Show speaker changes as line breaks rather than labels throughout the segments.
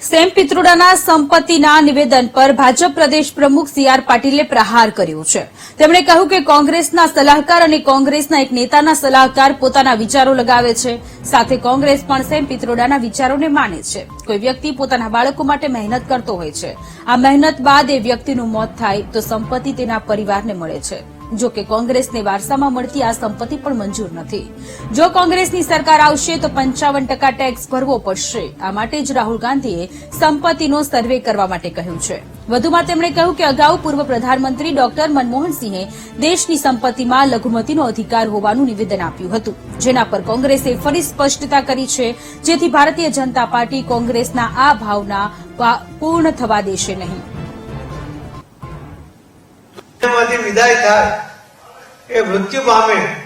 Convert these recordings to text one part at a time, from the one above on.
Same પિત્રોડાના સંપત્તિના નિવેદન પર ભાજપ પ્રદેશ પ્રમુખ સી આર પાટીલે પ્રહાર કર્યો છે. તેમણે કહ્યું કે કોંગ્રેસના સલાહકાર અને કોંગ્રેસના એક નેતાના સલાહકાર પોતાના વિચારો લગાવે છે. સાથે કોંગ્રેસ પણ સેમ પિત્રોડાના વિચારોને માને છે. કોઈ વ્યક્તિ પોતાના બાળકો માટે મહેનત કરતો હોય છે. આ મહેનત બાદ એ વ્યક્તિનું મોત થાય તો સંપત્તિ તેના પરિવારને મળે છે. જો કે કોંગ્રેસને વારસામાં મળતી આ સંપત્તિ પણ મંજૂર નથી. જો કોંગ્રેસની સરકાર આવશે તો પંચાવન ટકા ટેક્સ ભરવો પડશે. આ માટે જ રાહુલ ગાંધીએ સંપત્તિનો સર્વે કરવા માટે કહ્યું છે. વધુમાં તેમણે કહ્યું કે અગાઉ પૂર્વ પ્રધાનમંત્રી ડોક્ટર મનમોહનસિંહે દેશની સંપત્તિમાં લઘુમતીનો અધિકાર હોવાનું નિવેદન આપ્યું હતું. જેના પર કોંગ્રેસે ફરી સ્પષ્ટતા કરી છે. જેથી ભારતીય જનતા પાર્ટી કોંગ્રેસના આ ભાવના પૂર્ણ થવા દેશે નહીં.
માંથી વિદાય થાય, એ મૃત્યુ પામે,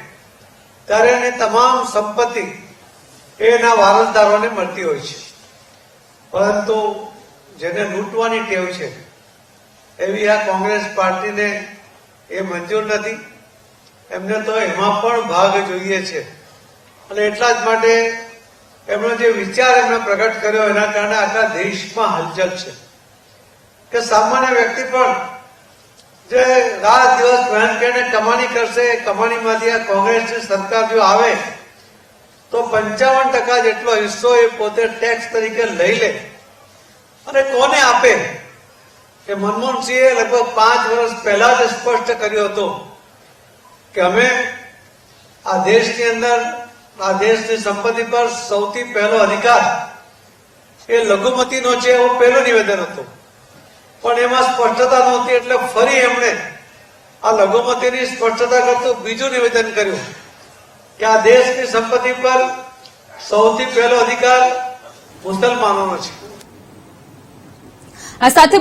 ત્યારે એની તમામ સંપત્તિ એના વારસદારોને મળતી હોય છે. પરંતુ જેને લૂંટવાની ટેવ છે, એવી આ કોંગ્રેસ પાર્ટીને એ મંજૂર નથી. એમને તો એમાં પણ ભાગ જોઈએ છે. અને એટલા જ માટે એમનો જે વિચાર એમણે પ્રગટ કર્યો, એના કારણે આખા દેશમાં હલચલ છે. કે સામાન્ય વ્યક્તિ પણ જે રાત દિવસ મહેનત કરીને કમાણી કરશે, કમાણીમાંથી આ કોંગ્રેસની સરકાર જો આવે, તો પંચાવન ટકા જેટલો હિસ્સો એ પોતે ટેક્સ તરીકે લઈ લે. અને કોને આપે? કે મનમોહનસિંહે લગભગ પાંચ વર્ષ પહેલા જ સ્પષ્ટ કર્યો હતો કે અમે આ દેશની અંદર, આ દેશની સંપત્તિ પર સૌથી પહેલો અધિકાર એ લઘુમતીનો છે એવો પહેલું નિવેદન હતું. પણ એમાં સ્પષ્ટતા નહોતી, એટલે ફરી એમણે આ લઘુમતીની સ્પષ્ટતા કરતું બીજું નિવેદન કર્યું કે આ દેશની સંપત્તિ પર સૌથી પહેલો અધિકાર મુસલમાનોનો છે.
આ સાથે